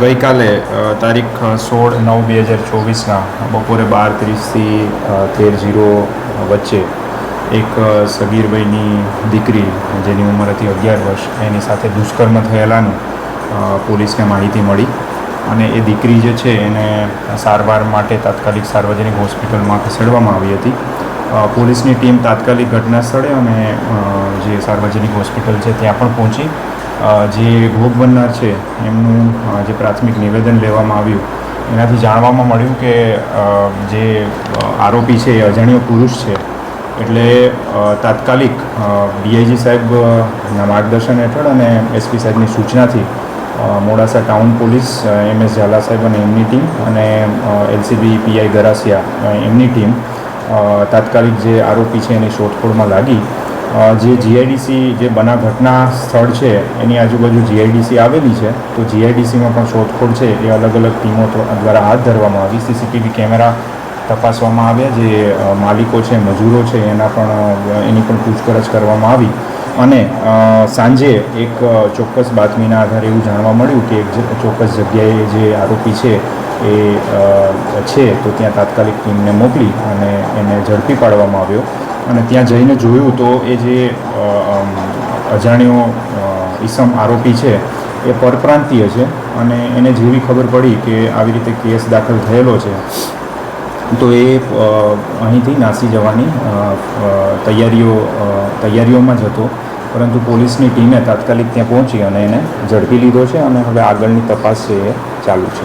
ગઈકાલે તારીખ સોળ નવ બે હજાર ચોવીસના બપોરે બાર ત્રીસથી તેર જીરો વચ્ચે એક સગીરભાઈની દીકરી, જેની ઉંમર હતી અગિયાર વર્ષ, એની સાથે દુષ્કર્મ થયેલાનું પોલીસને માહિતી મળી અને એ દીકરી જે છે એને સારવાર માટે તાત્કાલિક સાર્વજનિક હોસ્પિટલમાં ખસેડવામાં આવી હતી. પોલીસની ટીમ તાત્કાલિક ઘટના સ્થળે અને જે સાર્વજનિક હોસ્પિટલ છે ત્યાં પણ પહોંચી જે ભોગ બનનાર છે, એમનું જે પ્રાથમિક નિવેદન લેવામાં આવ્યું, એનાથી જાણવામાં મળ્યું કે જે આરોપી છે એ અજાણ્યો પુરુષ છે. એટલે તાત્કાલિક ડીઆઈજી સાહેબના માર્ગદર્શન હેઠળ અને એસપી સાહેબની સૂચનાથી Modasa town police M S Zala સાહેબ અને એમની ટીમ અને એલસીબી પીઆઈ ગરાસિયા એમની ટીમ તાત્કાલિક જે આરોપી છે એની શોધખોળમાં લાગી જે જીઆઈડીસી જે બના ઘટના સ્થળ છે, એની આજુબાજુ જીઆઈડીસી આવેલી છે, તો જીઆઈડીસીમાં પણ શોધખોળ છે, એ અલગ અલગ ટીમો દ્વ- દ્વારા હાથ ધરવામાં આવી. સીસીટીવી કેમેરા તપાસવામાં આવ્યા, જે માલિકો છે, મજૂરો છે, એના પણ એની પણ પૂછપરછ કરવામાં આવી. અને સાંજે એક ચોક્કસ બાતમીના આધારે એવું જાણવા મળ્યું કે એક ચોક્કસ જગ્યાએ જે આરોપી છે, એ છે, તો ત્યાં તાત્કાલિક ટીમને મોકલી અને એને ઝડપી પાડવામાં આવ્યો. અને ત્યાં જઈને જોયું તો એ જે અજાણ્યો ઈસમ આરોપી છે, એ પરપ્રાંતીય છે. અને એને જેવી ખબર પડી કે આવી રીતે કેસ દાખલ થયેલો છે, તો એ અહીંથી નાસી જવાની તૈયારીઓ તૈયારીઓમાં જ હતો. પરંતુ પોલીસની ટીમે તાત્કાલિક ત્યાં પહોંચી અને એને ઝડપી લીધો છે અને હવે આગળની તપાસ છે એ ચાલુ છે.